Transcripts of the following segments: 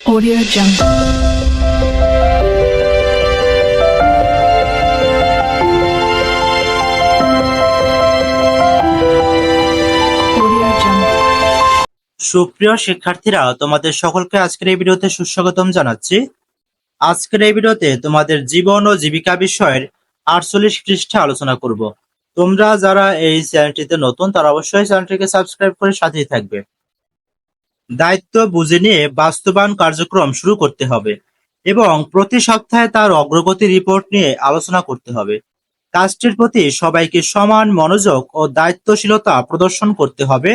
Audio Jungle. সুপ্রিয় শিক্ষার্থীরা, তোমাদের সকলকে আজকের এই ভিডিওতে সুস্বাগতম জানাচ্ছি। আজকের এই ভিডিওতে তোমাদের জীবন ও জীবিকা বিষয়ের আটচল্লিশ পৃষ্ঠে আলোচনা করব। তোমরা যারা এই চ্যানেলটিতে নতুন, তারা অবশ্যই চ্যানেলটিকে সাবস্ক্রাইব করে সাথেই থাকবে। দায়িত্ব বুঝে নিয়ে বাস্তবায়ন কার্যক্রম শুরু করতে হবে এবং প্রতি সপ্তাহে তার অগ্রগতি রিপোর্ট নিয়ে আলোচনা করতে হবে। কাজটির প্রতি সবাইকে সমান মনোযোগ ও দায়িত্বশীলতা প্রদর্শন করতে হবে।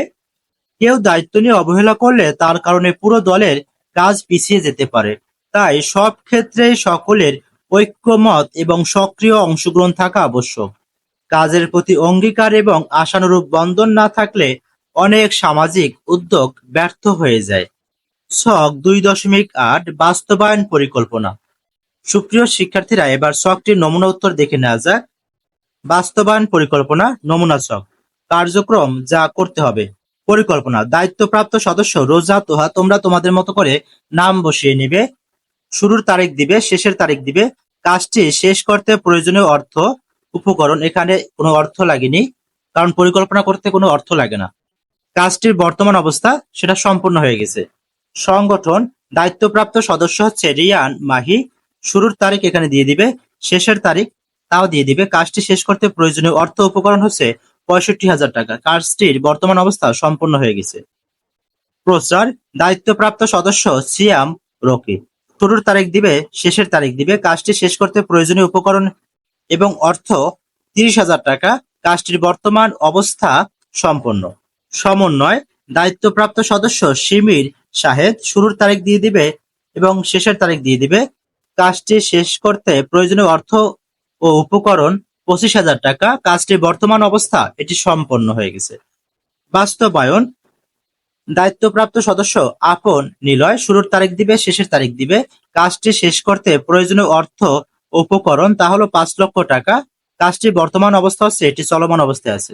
কেউ দায়িত্ব নিয়ে অবহেলা করলে তার কারণে পুরো দলের কাজ পিছিয়ে যেতে পারে। তাই সব ক্ষেত্রেই সকলের ঐক্যমত এবং সক্রিয় অংশগ্রহণ থাকা আবশ্যক। কাজের প্রতি অঙ্গীকার এবং আশানুরূপ বন্ধন না থাকলে অনেক সামাজিক উদ্যোগ ব্যর্থ হয়ে যায়। ছক দুই দশমিক আট বাস্তবায়ন পরিকল্পনা। সুপ্রিয় শিক্ষার্থীরা, এবার ছকটির নমুনা উত্তর দেখে নেওয়া যাক। বাস্তবায়ন পরিকল্পনা, নমুনা ছক। কার্যক্রম যা করতে হবে। পরিকল্পনা, দায়িত্বপ্রাপ্ত সদস্য রোজা, তোহা, তোমরা তোমাদের মতো করে নাম বসিয়ে নিবে। শুরুর তারিখ দিবে, শেষের তারিখ দিবে। কাজটি শেষ করতে প্রয়োজনীয় অর্থ, উপকরণ, এখানে কোনো অর্থ লাগেনি। কারণ পরিকল্পনা করতে কোনো অর্থ লাগে না। কাজটির বর্তমান অবস্থা সেটা সম্পূর্ণ হয়ে গেছে। সংগঠন দায়িত্বপ্রাপ্ত সদস্য হচ্ছে রিয়ান মাহি। শুরুর তারিখ এখানে দিয়ে দিবে, শেষের তারিখ তাও দিয়ে দিবে। কাজটি শেষ করতে প্রয়োজনীয় অর্থ উপকরণ হচ্ছে পঁয়ষট্টি হাজার টাকা। কাজটির বর্তমান অবস্থা সম্পূর্ণ হয়ে গেছে। প্রচার, দায়িত্বপ্রাপ্ত সদস্য সিয়াম রকি শুরুর তারিখ দিবে, শেষের তারিখ দিবে। কাজটি শেষ করতে প্রয়োজনীয় উপকরণ এবং অর্থ তিরিশ হাজার টাকা। কাজটির বর্তমান অবস্থা সম্পন্ন সমন্বয়, দায়িত্বপ্রাপ্ত সদস্য শিমির শাহেদ শুরুর তারিখ দিয়ে দিবে এবং শেষের তারিখ দিয়ে দিবে। কাজটি শেষ করতে প্রয়োজনীয় অর্থ ও উপকরণ পঁচিশ হাজার টাকা। কাজটির বর্তমান অবস্থা, এটি সম্পন্ন হয়ে গেছে। বাস্তবায়ন, দায়িত্বপ্রাপ্ত সদস্য আপন নিলয় শুরুর তারিখ দিবে, শেষের তারিখ দিবে। কাজটি শেষ করতে প্রয়োজনীয় অর্থ উপকরণ তা হলো পাঁচ লক্ষ টাকা। কাজটি বর্তমান অবস্থা হচ্ছে, এটি চলমান অবস্থায় আছে।